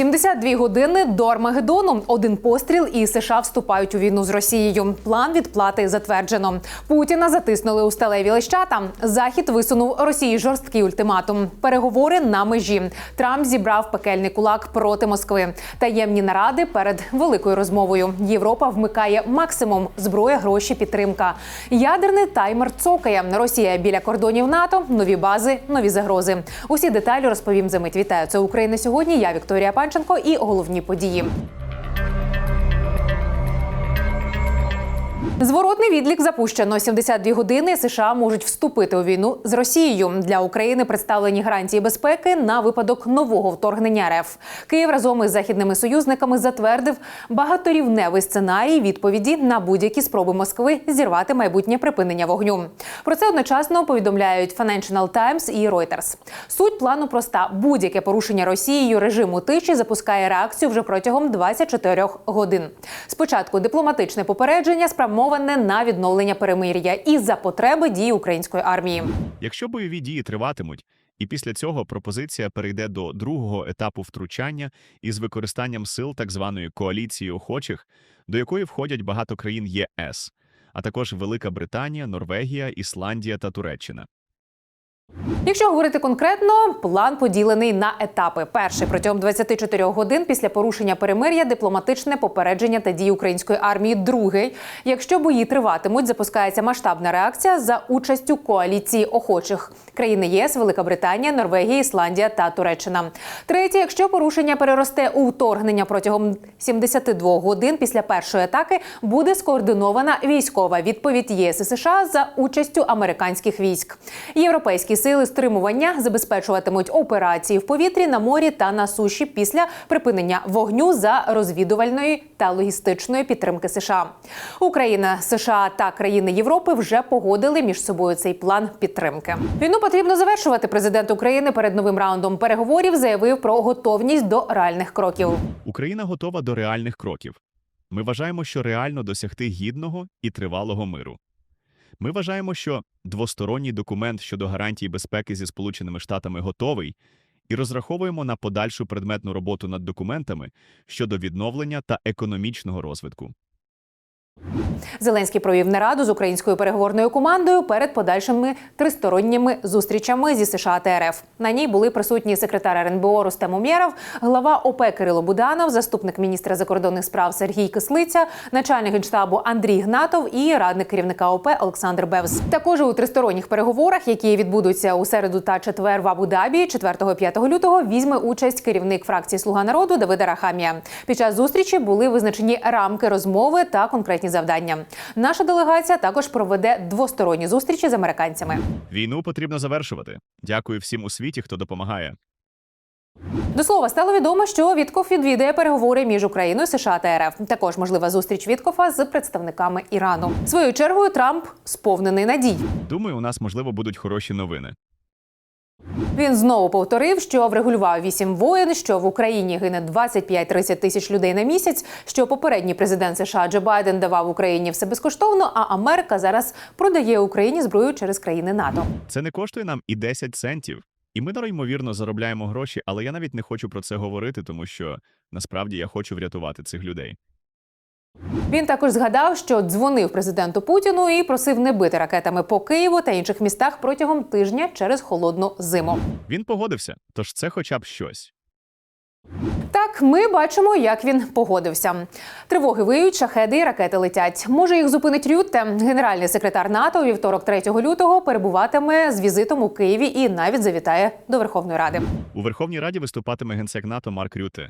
72 години до Армагеддону. Один постріл і США вступають у війну з Росією. План відплати затверджено. Путіна затиснули у сталеві лещата. Захід висунув Росії жорсткий ультиматум. Переговори на межі. Трамп зібрав пекельний кулак проти Москви. Таємні наради перед великою розмовою. Європа вмикає максимум зброя, гроші, підтримка. Ядерний таймер цокає. Росія біля кордонів НАТО. Нові бази, нові загрози. Усі деталі розповім за мить. Вітаю. Це Україна сьогодні. Я Вікторія Панченко і головні події. Зворотний відлік запущено 72 години. США можуть вступити у війну з Росією. Для України представлені гарантії безпеки на випадок нового вторгнення РФ. Київ разом із західними союзниками затвердив багаторівневий сценарій відповіді на будь-які спроби Москви зірвати майбутнє припинення вогню. Про це одночасно повідомляють Financial Times і Reuters. Суть плану проста: будь-яке порушення Росією режиму тиші запускає реакцію вже протягом 24 годин. Спочатку дипломатичне попередження спрямоване на відновлення перемир'я і за потреби дії української армії. Якщо бойові дії триватимуть, і після цього пропозиція перейде до другого етапу втручання із використанням сил так званої коаліції охочих, до якої входять багато країн ЄС, а також Велика Британія, Норвегія, Ісландія та Туреччина. Якщо говорити конкретно, план поділений на етапи. Перший протягом 24 годин після порушення перемир'я, дипломатичне попередження та дії української армії. Другий, якщо бої триватимуть, запускається масштабна реакція за участю коаліції охочих країни ЄС, Велика Британія, Норвегія, Ісландія та Туреччина. Третє, якщо порушення переросте у вторгнення протягом 72 годин після першої атаки, буде скоординована військова відповідь ЄС і США за участю американських військ. Європейські сили стримування забезпечуватимуть операції в повітрі на морі та на суші після припинення вогню за розвідувальної та логістичної підтримки США. Україна, США та країни Європи вже погодили між собою цей план підтримки. Війну потрібно завершувати. Президент України перед новим раундом переговорів заявив про готовність до реальних кроків. Україна готова до реальних кроків. Ми вважаємо, що реально досягти гідного і тривалого миру. Ми вважаємо, що двосторонній документ щодо гарантій безпеки зі Сполученими Штатами готовий, і розраховуємо на подальшу предметну роботу над документами щодо відновлення та економічного розвитку. Зеленський провів нараду з українською переговорною командою перед подальшими тристоронніми зустрічами зі США та РФ. На ній були присутні секретар РНБО Рустем Умєров, глава ОП Кирило Буданов, заступник міністра закордонних справ Сергій Кислиця, начальник генштабу Андрій Гнатов і радник керівника ОП Олександр Бевз. Також у тристоронніх переговорах, які відбудуться у середу та четвер в Абу-Дабі, 4-5 лютого, візьме участь керівник фракції Слуга народу Давида Рахамія. Під час зустрічі були визначені рамки розмови та конкретні завдання. Наша делегація також проведе двосторонні зустрічі з американцями. Війну потрібно завершувати. Дякую всім у світі, хто допомагає. До слова стало відомо, що Вітков відвідає переговори між Україною, США та РФ. Також можлива зустріч Віткофа з представниками Ірану. Своєю чергою Трамп сповнений надій. Думаю, у нас можливо будуть хороші новини. Він знову повторив, що врегулював вісім воєн, що в Україні гине 25-30 тисяч людей на місяць. Що попередній президент США Джо Байден давав Україні все безкоштовно, а Америка зараз продає Україні зброю через країни НАТО. Це не коштує нам і 10 центів. І ми, ймовірно, заробляємо гроші, але я навіть не хочу про це говорити, тому що насправді я хочу врятувати цих людей. Він також згадав, що дзвонив президенту Путіну і просив не бити ракетами по Києву та інших містах протягом тижня через холодну зиму. Він погодився, тож це хоча б щось. Так, ми бачимо, як він погодився. Тривоги виють, шахеди і ракети летять. Може, їх зупинить Рютте. Генеральний секретар НАТО у вівторок 3 лютого перебуватиме з візитом у Києві і навіть завітає до Верховної Ради. У Верховній Раді виступатиме генсек НАТО Марк Рюте.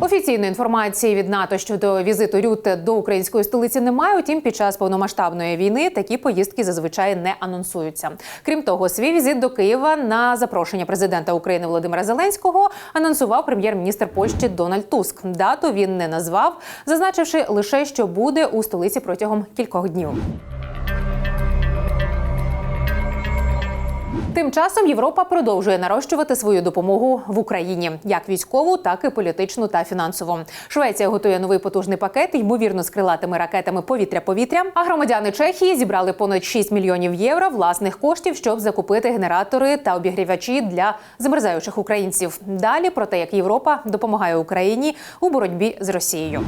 Офіційної інформації від НАТО щодо візиту Рютте до української столиці немає. Утім, під час повномасштабної війни такі поїздки зазвичай не анонсуються. Крім того, свій візит до Києва на запрошення президента України Володимира Зеленського анонсував прем'єр-міністр Польщі Дональд Туск. Дату він не назвав, зазначивши лише, що буде у столиці протягом кількох днів. Тим часом Європа продовжує нарощувати свою допомогу в Україні, як військову, так і політичну та фінансову. Швеція готує новий потужний пакет, ймовірно, з крилатими ракетами повітря-повітря. А громадяни Чехії зібрали понад 6 мільйонів євро власних коштів, щоб закупити генератори та обігрівачі для замерзаючих українців. Далі про те, як Європа допомагає Україні у боротьбі з Росією.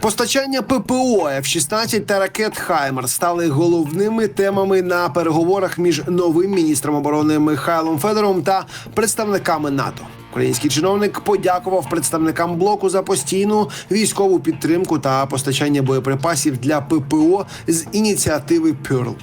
Постачання ППО F-16 та ракет Хаймер стали головними темами на переговорах між новим міністром оборони Михайлом Федором та представниками НАТО. Український чиновник подякував представникам блоку за постійну військову підтримку та постачання боєприпасів для ППО з ініціативи Pearl.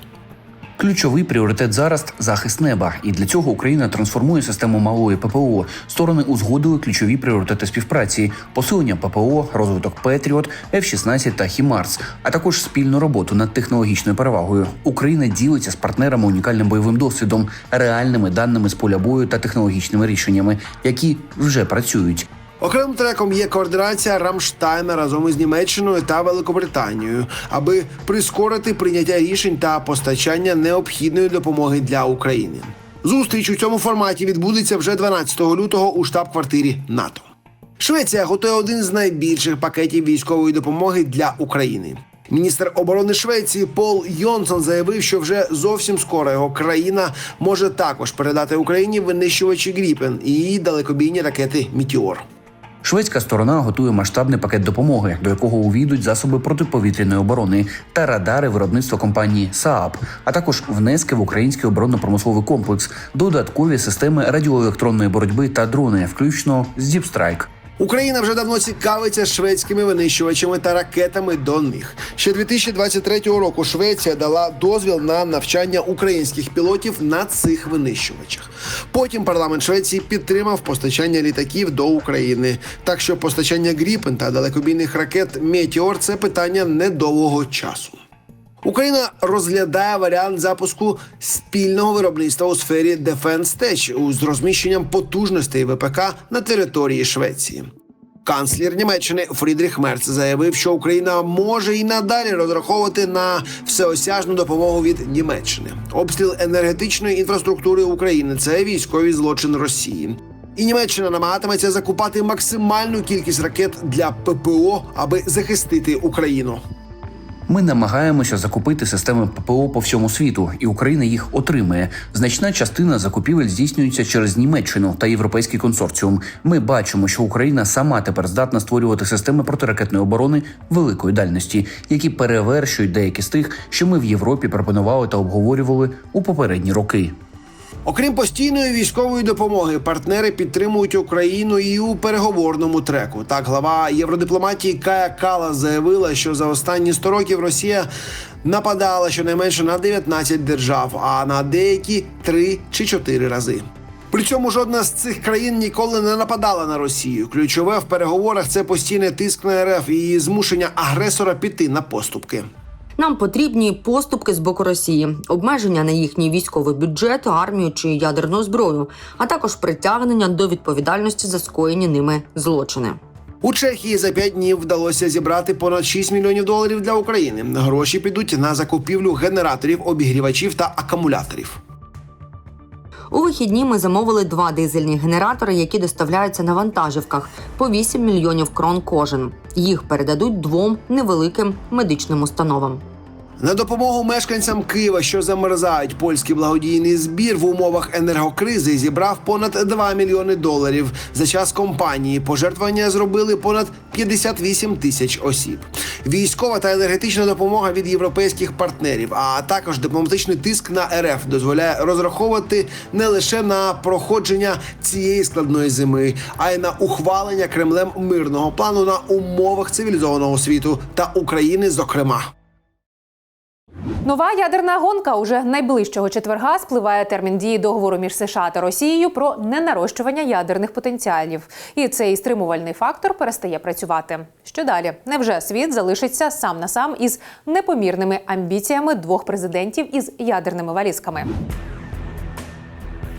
Ключовий пріоритет зараз захист неба, і для цього Україна трансформує систему малої ППО. Сторони узгодили ключові пріоритети співпраці: посилення ППО, розвиток Петріот, F-16 та Хімарс, а також спільну роботу над технологічною перевагою. Україна ділиться з партнерами унікальним бойовим досвідом, реальними даними з поля бою та технологічними рішеннями, які вже працюють. Окремим треком є координація Рамштайна разом із Німеччиною та Великобританією, аби прискорити прийняття рішень та постачання необхідної допомоги для України. Зустріч у цьому форматі відбудеться вже 12 лютого у штаб-квартирі НАТО. Швеція готує один з найбільших пакетів військової допомоги для України. Міністр оборони Швеції Пол Йонсон заявив, що вже зовсім скоро його країна може також передати Україні винищувачі Гріпен і далекобійні ракети Мітіор. Шведська сторона готує масштабний пакет допомоги, до якого увійдуть засоби протиповітряної оборони та радари виробництва компанії Saab, а також внески в український оборонно-промисловий комплекс, додаткові системи радіоелектронної боротьби та дрони, включно з Strike. Україна вже давно цікавиться шведськими винищувачами та ракетами до них. Ще 2023 року Швеція дала дозвіл на навчання українських пілотів на цих винищувачах. Потім парламент Швеції підтримав постачання літаків до України. Так що постачання Гріпен та далекобійних ракет Метеор це питання недовгого часу. Україна розглядає варіант запуску спільного виробництва у сфері Defense Tech з розміщенням потужностей ВПК на території Швеції. Канцлер Німеччини Фрідріх Мерц заявив, що Україна може і надалі розраховувати на всеосяжну допомогу від Німеччини. Обстріл енергетичної інфраструктури України це військовий злочин Росії. І Німеччина намагатиметься закупати максимальну кількість ракет для ППО, аби захистити Україну. Ми намагаємося закупити системи ППО по всьому світу, і Україна їх отримає. Значна частина закупівель здійснюється через Німеччину та європейський консорціум. Ми бачимо, що Україна сама тепер здатна створювати системи протиракетної оборони великої дальності, які перевершують деякі з тих, що ми в Європі пропонували та обговорювали у попередні роки. Окрім постійної військової допомоги, партнери підтримують Україну і у переговорному треку. Так, глава євродипломатії Кая Кала заявила, що за останні 100 років Росія нападала щонайменше на 19 держав, а на деякі 3 чи 4 рази. При цьому жодна з цих країн ніколи не нападала на Росію. Ключове в переговорах це постійний тиск на РФ і змушення агресора піти на поступки. Нам потрібні поступки з боку Росії, обмеження на їхній військовий бюджет, армію чи ядерну зброю, а також притягнення до відповідальності за скоєні ними злочини. У Чехії за п'ять днів вдалося зібрати понад 6 мільйонів доларів для України. Гроші підуть на закупівлю генераторів, обігрівачів та акумуляторів. У вихідні ми замовили два дизельні генератори, які доставляються на вантажівках по 8 мільйонів крон кожен. Їх передадуть двом невеликим медичним установам. На допомогу мешканцям Києва, що замерзають, польський благодійний збір в умовах енергокризи зібрав понад 2 мільйони доларів. За час компанії пожертвування зробили понад 58 тисяч осіб. Військова та енергетична допомога від європейських партнерів, а також дипломатичний тиск на РФ дозволяє розраховувати не лише на проходження цієї складної зими, а й на ухвалення Кремлем мирного плану на умовах цивілізованого світу та України, зокрема. Нова ядерна гонка уже найближчого четверга спливає термін дії договору між США та Росією про ненарощування ядерних потенціалів. І цей стримувальний фактор перестає працювати. Що далі? Невже світ залишиться сам на сам із непомірними амбіціями двох президентів із ядерними валізками?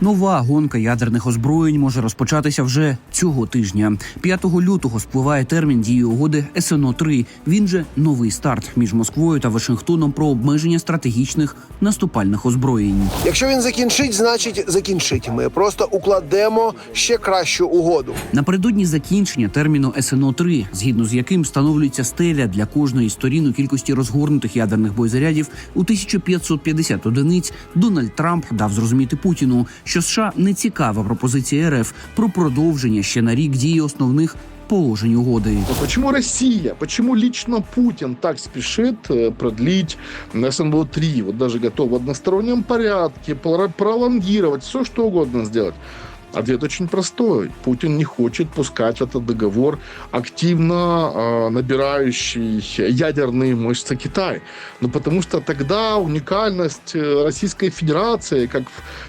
Нова гонка ядерних озброєнь може розпочатися вже цього тижня. 5 лютого спливає термін дії угоди СНО 3 Він же новий старт між Москвою та Вашингтоном про обмеження стратегічних наступальних озброєнь. Якщо він закінчить, значить закінчить. Ми просто укладемо ще кращу угоду. Напередодні закінчення терміну СНО 3 згідно з яким встановлюється стеля для кожної з сторін у кількості розгорнутих ядерних боєзарядів у 1550 одиниць, Дональд Трамп дав зрозуміти Путіну, що США не цікава пропозиція РФ про продовження ще на рік дії основних положень угоди. Но почему Россия, почему лично Путин так спешит продліть продлить СНБ-3, вот даже готов в одностороннем порядке пролонгировать, все что угодно сделать? Ответ очень простой. Путин не хочет пускать в этот договор активно э, набирающий ядерные мышцы Китай. Ну, потому что тогда уникальность э, Российской Федерации, как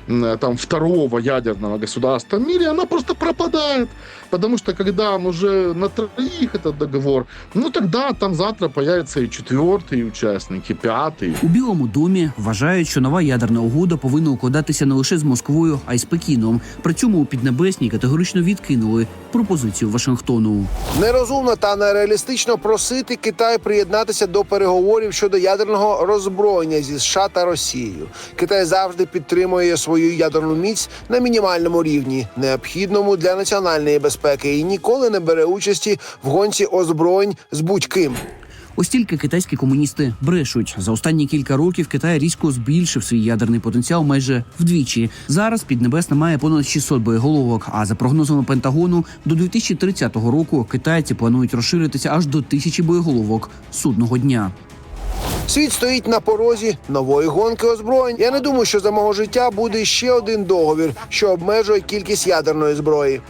м, там второго ядерного государства в мире, она просто пропадает. Потому что когда он уже на троих этот договор, ну тогда там завтра появится и четвертый участник, и пятый. У Білому домі вважають, що нова ядерна угода повинна укладатися не лише з Москвою, а й з Пекіном. При цьому у Піднебесній категорично відкинули пропозицію Вашингтону. Нерозумно та нереалістично просити Китай приєднатися до переговорів щодо ядерного роззброєння зі США та Росією. Китай завжди підтримує свою ядерну міць на мінімальному рівні, необхідному для національної безпеки, і ніколи не бере участі в гонці озброєнь з будь-ким. Ось тільки китайські комуністи брешуть. За останні кілька років Китай різко збільшив свій ядерний потенціал майже вдвічі. Зараз Піднебесна має понад 600 боєголовок. А за прогнозами Пентагону, до 2030 року китайці планують розширитися аж до тисячі боєголовок судного дня. Світ стоїть на порозі нової гонки озброєнь. Я не думаю, що за мого життя буде ще один договір, що обмежує кількість ядерної зброї.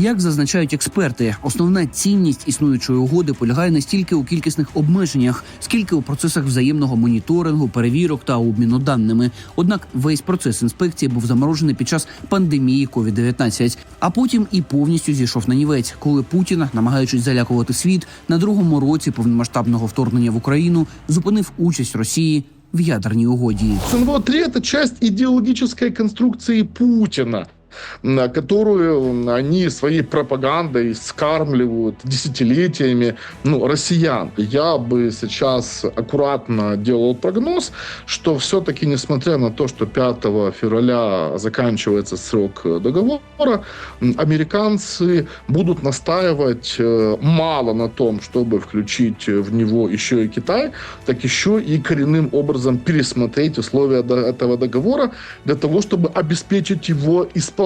Як зазначають експерти, основна цінність існуючої угоди полягає не стільки у кількісних обмеженнях, скільки у процесах взаємного моніторингу, перевірок та обміну даними. Однак весь процес інспекції був заморожений під час пандемії COVID-19, а потім і повністю зійшов на нівець, коли Путін, намагаючись залякувати світ, на другому році повномасштабного вторгнення в Україну зупинив участь Росії в ядерній угоді. СНБ-3 – это часть идеологической конструкции Путина на которую они своей пропагандой скармливают десятилетиями ну, россиян. Я бы сейчас аккуратно делал прогноз, что все-таки, несмотря на то, что 5 февраля заканчивается срок договора, м, американцы будут настаивать э, мало на том, чтобы включить в него еще и Китай, так еще и коренным образом пересмотреть условия этого договора для того, чтобы обеспечить его исполнение.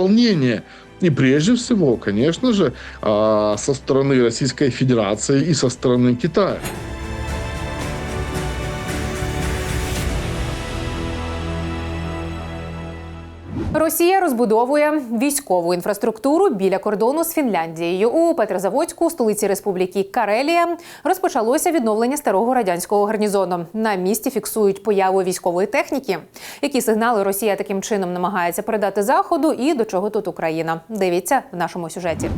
И прежде всего, конечно же, со стороны Российской Федерации и со стороны Китая. Росія розбудовує військову інфраструктуру біля кордону з Фінляндією. У Петрозаводську, столиці Республіки Карелія, розпочалося відновлення старого радянського гарнізону. На місці фіксують появу військової техніки. Які сигнали Росія таким чином намагається передати заходу, і до чого тут Україна? Дивіться в нашому сюжеті.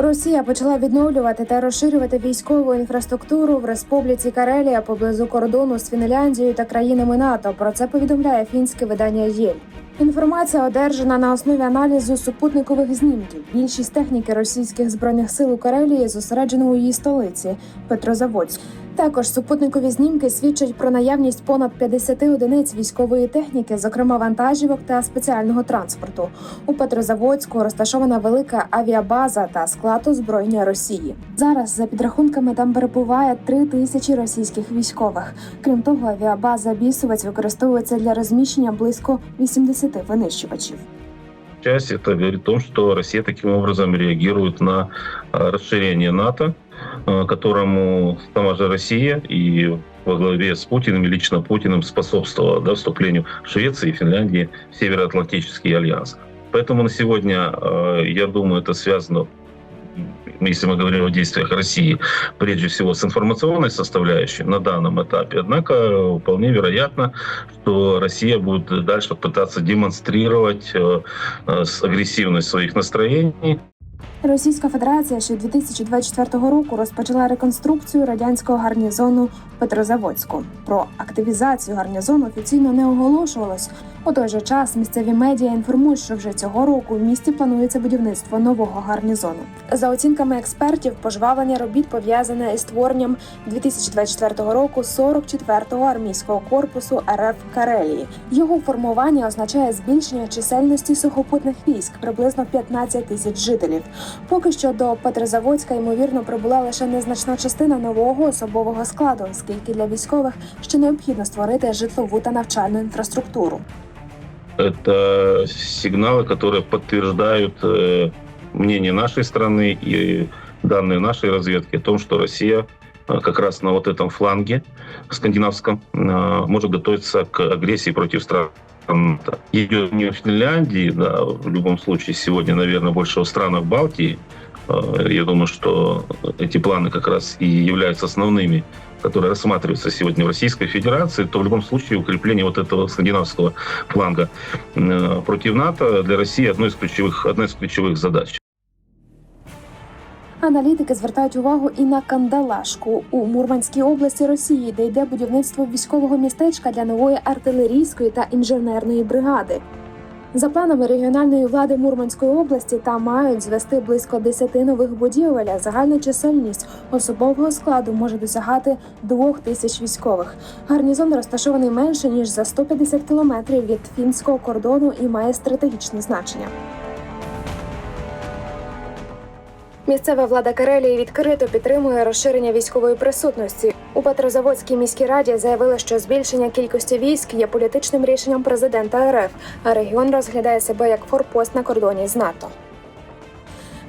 Росія почала відновлювати та розширювати військову інфраструктуру в Республіці Карелія поблизу кордону з Фінляндією та країнами НАТО. Про це повідомляє фінське видання ЄЛЬ. Інформація одержана на основі аналізу супутникових знімків. Більшість техніки російських збройних сил у Карелії зосереджено у її столиці Петрозаводськ. Також супутникові знімки свідчать про наявність понад 50 одиниць військової техніки, зокрема вантажівок та спеціального транспорту. У Петрозаводську розташована велика авіабаза та склад озброєння Росії. Зараз, за підрахунками, там перебуває три тисячі російських військових. Крім того, авіабаза Бісовець використовується для розміщення близько 80 винищувачів. часть это говорит о том, что Россия таким образом реагирует на э, расширение НАТО, э, Которому сама же Россия и во главе с Путиным, лично Путиным способствовала да, вступлению Швеции и Финляндии в Североатлантический альянс. Поэтому на сегодня, э, я думаю, это связано если мы говорим о действиях России, прежде всего с информационной составляющей на данном этапе. Однако э, вполне вероятно, что Россия будет дальше пытаться демонстрировать э, э, агрессивность своих настроений Російська Федерація ще 2024 року розпочала реконструкцію радянського гарнізону в Петрозаводську. Про активізацію гарнізону офіційно не оголошувалось. У той же час місцеві медіа інформують, що вже цього року в місті планується будівництво нового гарнізону. За оцінками експертів, пожвавлення робіт пов'язане із створенням 2024 року 44-го армійського корпусу РФ Карелії. Його формування означає збільшення чисельності сухопутних військ приблизно 15 тисяч жителів. Поки що до Петрозаводська ймовірно прибула лише незначна частина нового особового складу, оскільки для військових ще необхідно створити житлову та навчальну інфраструктуру. Это сигналы, которые подтверждают э, мнение нашей страны и данные нашей разведки о том, что Россия э, как раз на вот этом фланге скандинавском э, может готовиться к агрессии против стран НАТО. Идет не в Финляндии, да, в любом случае сегодня, наверное, больше в странах Балтии. Э, Я думаю, что эти планы как раз и являются основными которые рассматриваются сегодня в Российской Федерации, то в любом случае укрепление вот этого скандинавского фланга э, против НАТО для России одной из ключевых, одна из ключевых задач. Аналітики звертають увагу і на Кандалашку у Мурманській області Росії, де йде будівництво військового містечка для нової артилерійської та інженерної бригади. За планами регіональної влади Мурманської області там мають звести близько 10 нових будівель. а Загальна чисельність особового складу може досягати двох тисяч військових. Гарнізон розташований менше ніж за 150 кілометрів від фінського кордону і має стратегічне значення. Місцева влада Карелії відкрито підтримує розширення військової присутності. У Петрозаводській міській раді заявили, що збільшення кількості військ є політичним рішенням президента РФ, а регіон розглядає себе як форпост на кордоні з НАТО.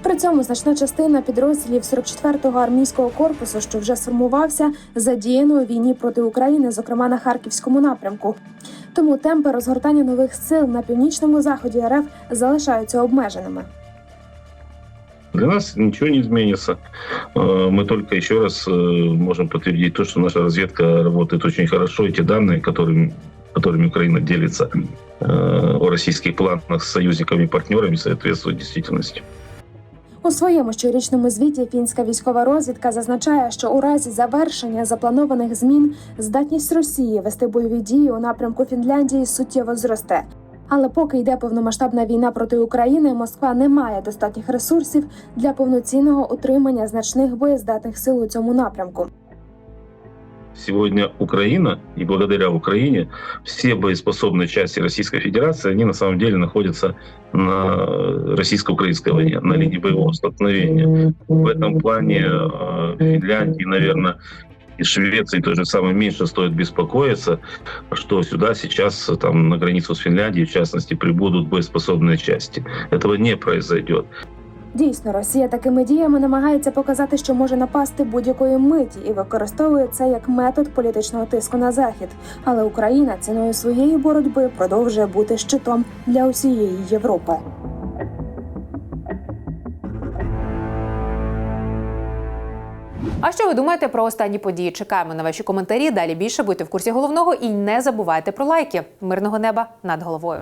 При цьому значна частина підрозділів 44-го армійського корпусу, що вже сформувався, задіяно у війні проти України, зокрема на харківському напрямку. Тому темпи розгортання нових сил на північному заході РФ залишаються обмеженими. Для нас ничего не изменится. Э, Мы только еще раз э, можем подтвердить то, что наша разведка работает очень хорошо. И те данные, которыми, которыми Украина делится э, о российских планах с союзниками и партнерами, соответствуют действительности. У своєму щорічному звіті фінська військова розвідка зазначає, що у разі завершення запланованих змін здатність Росії вести бойові дії у напрямку Фінляндії суттєво зросте. Але поки йде повномасштабна війна проти України, Москва не має достатніх ресурсів для повноцінного утримання значних боєздатних сил у цьому напрямку. Сегодня Украина, и благодаря Украине, все боеспособные части Российской Федерации, они на самом деле находятся на российско-украинской войне, на линии боевого столкновения. В этом плане э, Финляндии, наверное, и Швеции то же самое меньше стоит беспокоиться, что сюда сейчас там на границу с Финляндией, в частности, прибудут боеспособные части. Этого не произойдет. Дійсно, Росія такими діями намагається показати, що може напасти будь-якої миті і використовує це як метод політичного тиску на захід. Але Україна ціною своєї боротьби продовжує бути щитом для усієї Європи. А що ви думаєте про останні події? Чекаємо на ваші коментарі. Далі більше будьте в курсі головного і не забувайте про лайки. Мирного неба над головою.